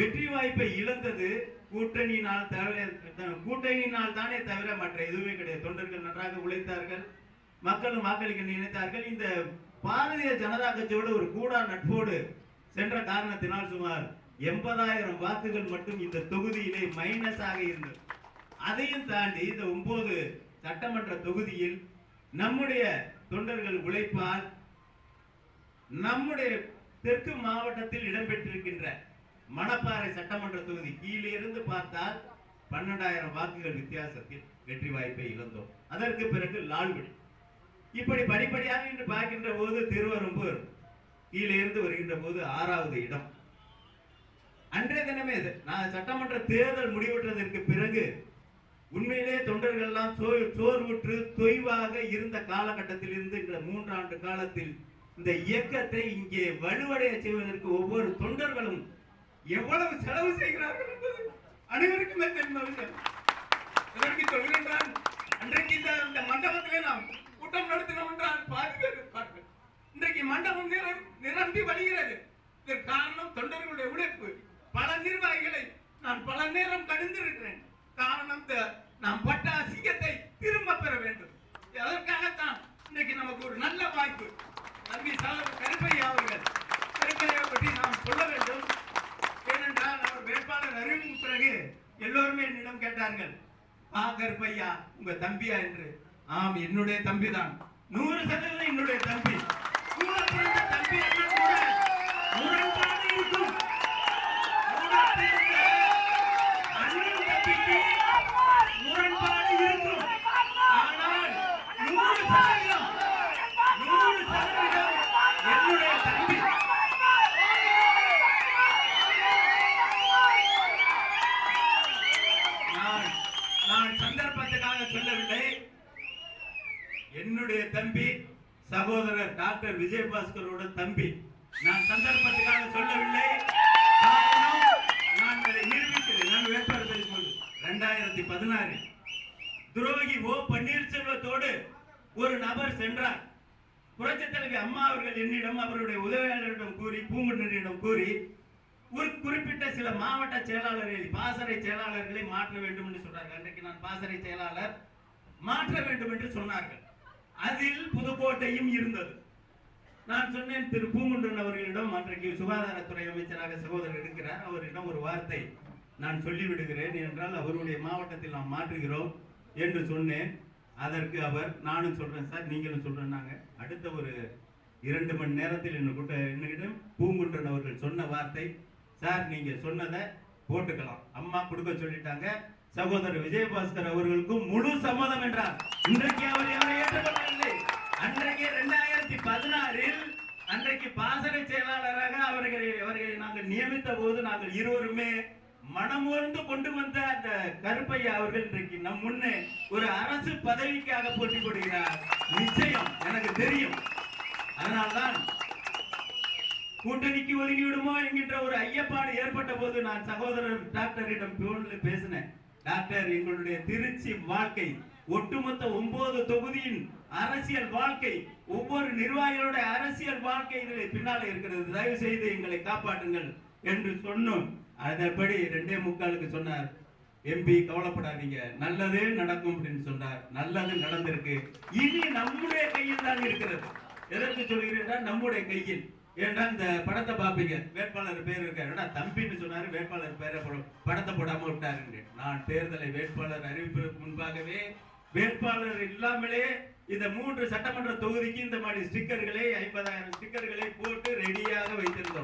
வெற்றி வாய்ப்பை இழந்தது கூட்டணியினால் தவிர கூட்டணியினால் தானே தவிர மற்ற எதுவுமே கிடையாது. தொண்டர்கள் நன்றாக உழைத்தார்கள் மக்களும் வாக்களிக்க நினைத்தார்கள். இந்த பாரதிய ஜனதா கட்சியோடு ஒரு கூடா நட்போடு சென்ற காரணத்தினால் சுமார் எண்பதாயிரம் வாக்குகள் மட்டும் இந்த தொகுதியிலே மைனஸாக இருந்தது. அதையும் தாண்டி இந்த ஒன்பது சட்டமன்ற தொகுதியில் நம்முடைய தொண்டர்கள் உழைப்பால் நம்முடைய தெற்கு மாவட்டத்தில் இடம்பெற்றிருக்கின்ற மணப்பாறை சட்டமன்ற தொகுதி கீழே இருந்து பார்த்தால் பன்னெண்டாயிரம் வாக்குகள் வித்தியாசத்தில் வெற்றி வாய்ப்பை இழந்தோம். அதற்கு பிறகு லால்குடி. இப்படி படிப்படியாக இன்று பார்க்கின்ற போது திருவரும்பூர் கீழே இருந்து வருகின்ற போது ஆறாவது இடம். அன்றைய தினமே இது. நான் சட்டமன்ற தேர்தல் முடிவுற்றதற்கு பிறகு உண்மையிலே தொண்டர்கள்லாம் சோ- சோர்வுற்று தொய்வாக இருந்த காலகட்டத்தில் இருந்து இந்த மூன்றாண்டு காலத்தில் இந்த இயக்கத்தை இங்கே வலுவடைய செய்வதற்கு ஒவ்வொரு தொண்டர்களும் எவ்வளவு செலவு செய்கிறார்கள் என்பது அனைவருக்குமே தெரிந்த விஷயம் சொல்கிறேன் அன்றைக்கு இந்த இந்த மண்டபத்திலே நாம் கூட்டம் நடத்தினோம் என்றால் பாதி பேர் இருப்பார்கள் இன்றைக்கு மண்டபம் நிரம்பி வழிகிறது. இதற்கு காரணம் தொண்டர்களுடைய உழைப்பு. பல நிர்வாகிகளை நான் பல நேரம் கடிந்திருக்கிறேன். காரணம் இந்த நாம் பட்ட அசிங்கத்தை திரும்ப பெற வேண்டும் அதற்காகத்தான் இன்றைக்கு நமக்கு ஒரு நல்ல வாய்ப்பு தம்பி சாதர் கருப்பையா அவர்கள் கருப்பையா பற்றி நாம் சொல்ல வேண்டும் ஏனென்றால் அவர் வேட்பாளர் அறிவிக்கும் பிறகு எல்லோருமே என்னிடம் கேட்டார்கள் வா கருப்பையா உங்க தம்பியா என்று? ஆம் என்னுடைய தம்பிதான். நூறு சதவீதம் என்னுடைய தம்பி. கூட தம்பி என்று கூட முரண்பாடு இருக்கும் கூட பிறந்த அண்ணன் தம்பிக்கு முரண்பாடு இருக்கும் ஆனால் நூறு சதவீதம் நூறு சதவீதம் என்னுடைய தம்பி நான் நான் சந்தர்ப்பத்துக்காக சொல்லவில்லை என்னுடைய தம்பி சகோதரர் டாக்டர் விஜயபாஸ்கரோட தம்பி. நான் சந்தர்ப்பத்துக்காக சொல்லவில்லை. நான் அதை நிரூபிக்கிறேன். நான் வேட்பாளர் பேசும்போது ரெண்டாயிரத்தி பதினாறு. துரோகி ஓ பன்னீர்செல்வத்தோடு ஒரு நபர் சென்றார். புரட்சி தலைவி அம்மா அவர்கள் என்னிடம் அவருடைய உதவியாளரிடம் கூறி பூங்குன்றனிடம் கூறி ஒரு குறிப்பிட்ட சில மாவட்ட செயலாளர்களை பாசறை செயலாளர்களை மாற்ற வேண்டும் என்று சொன்னார்கள். அன்றைக்கு நான் பாசறை செயலாளர் மாற்ற வேண்டும் என்று சொன்னார்கள். அதில் புதுக்கோட்டையும் இருந்தது. நான் சொன்னேன் திரு பூங்குன்றன் அவர்களிடம் அன்றைக்கு சுகாதாரத்துறை அமைச்சராக சகோதரர் இருக்கிறார். அவரிடம் ஒரு வார்த்தை நான் சொல்லிவிடுகிறேன். என்றால் அவருடைய மாவட்டத்தில் நாம் மாற்றுகிறோம் என்று சொன்னேன். அதற்கு அவர் நானும் சொல்கிறேன் சார் நீங்களும் சொல்கிறேன்னாங்க அடுத்த ஒரு இரண்டு மணி நேரத்தில் என்ன கூட்ட என்னிடம் பூங்குன்றன் அவர்கள் சொன்ன வார்த்தை சார் நீங்கள் சொன்னதை போட்டுக்கலாம். அம்மா கொடுக்க சொல்லிட்டாங்க. சகோதரர் விஜயபாஸ்கர் அவர்களுக்கும் முழு சம்மதம் என்றார். இன்றைக்கு அவர் அவரை ஏற்றுக்கொள்ளவில்லை? அன்றைக்கு இரண்டாயிரத்தி பதினாறில் அன்றைக்கு பாசறை செயலாளராக அவர்களை அவர்களை நாங்கள் நியமித்த போது நாங்கள் இருவருமே மனமுர்ந்து கொண்டு வந்த அந்த கருப்பையா அவர்கள் இன்றைக்கு நம் முன்னே ஒரு அரசு பதவிக்காக போட்டி போடுகிறார். நிச்சயம் எனக்கு தெரியும். அதனால்தான் கூட்டணிக்கு ஒதுங்கி விடுமோ என்கின்ற ஒரு ஐயப்பாடு ஏற்பட்ட போது நான் சகோதரர் டாக்டரிடம் போன்ல பேசினேன். டாக்டர் எங்களுடைய திருச்சி வாழ்க்கை ஒட்டுமொத்த ஒன்பது தொகுதியின் அரசியல் வாழ்க்கை ஒவ்வொரு நிர்வாகிகளுடைய அரசியல் வாழ்க்கை இதில் இருக்கிறது. தயவு செய்து எங்களை காப்பாற்றுங்கள் என்று சொன்னோம். அதன்படி ரெண்டே முக்காலுக்கு சொன்னார் எம்பி கவலைப்படாதீங்க. நல்லதே நடக்கும் அப்படின்னு சொன்னார். நல்லது நடந்திருக்கு. இனி நம்முடைய கையில் தான் இருக்கிறது. எதற்கு சொல்கிறேன் நம்முடைய கையில். ஏன்னா இந்த படத்தை பார்ப்பீங்க. வேட்பாளர் பேர் இருக்காரு. ஏன்னா தம்பின்னு சொன்னாரு வேட்பாளர் பேரை போட- படத்தை போடாம விட்டாருங்க நான் தேர்தலை வேட்பாளர் அறிவிப்பு முன்பாகவே வேட்பாளர் இல்லாமலே இந்த மூன்று சட்டமன்ற தொகுதிக்கு இந்த மாதிரி ஸ்டிக்கர்களை ஐம்பதாயிரம் ஸ்டிக்கர்களை போட்டு ரெடியாக வைத்திருந்தோம்.